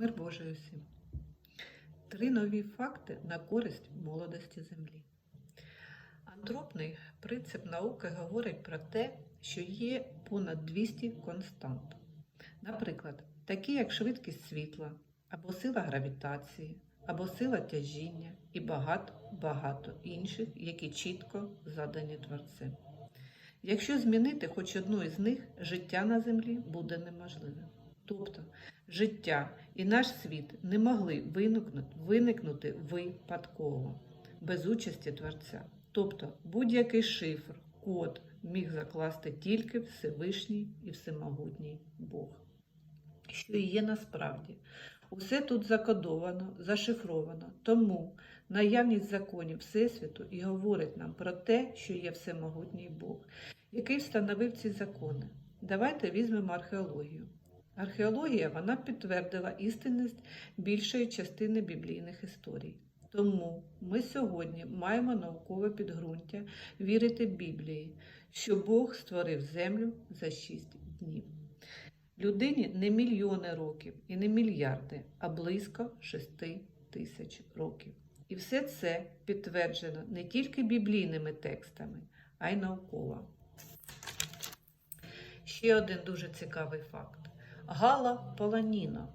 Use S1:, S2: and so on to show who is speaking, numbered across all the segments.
S1: Мир Божий усім. Три нові факти на користь молодості Землі. Антропний принцип науки говорить про те, що є понад 200 констант. Наприклад, такі як швидкість світла, або сила гравітації, або сила тяжіння і багато-багато інших, які чітко задані Творцем. Якщо змінити хоч одну із них, життя на землі буде неможливим. Тобто життя і наш світ не могли виникнути, випадково, без участі Творця. Тобто будь-який шифр, код міг закласти тільки Всевишній і Всемогутній Бог. Що і є насправді. Усе тут закодовано, зашифровано, тому наявність законів Всесвіту і говорить нам про те, що є всемогутній Бог, який встановив ці закони. Давайте візьмемо археологію. Археологія вона підтвердила істинність більшої частини біблійних історій. Тому ми сьогодні маємо наукове підґрунтя вірити Біблії, що Бог створив землю за шість днів. Людині не мільйони років і не мільярди, а близько шести тисяч років. І все це підтверджено не тільки біблійними текстами, а й науково. Ще один дуже цікавий факт. Гала Полоніно.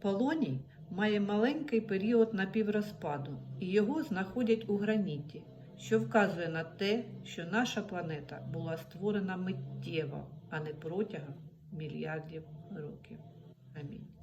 S1: Полоній має маленький період напіврозпаду, і його знаходять у граніті, що вказує на те, що наша планета була створена миттєво, а не протягом мільярдів років. Амінь.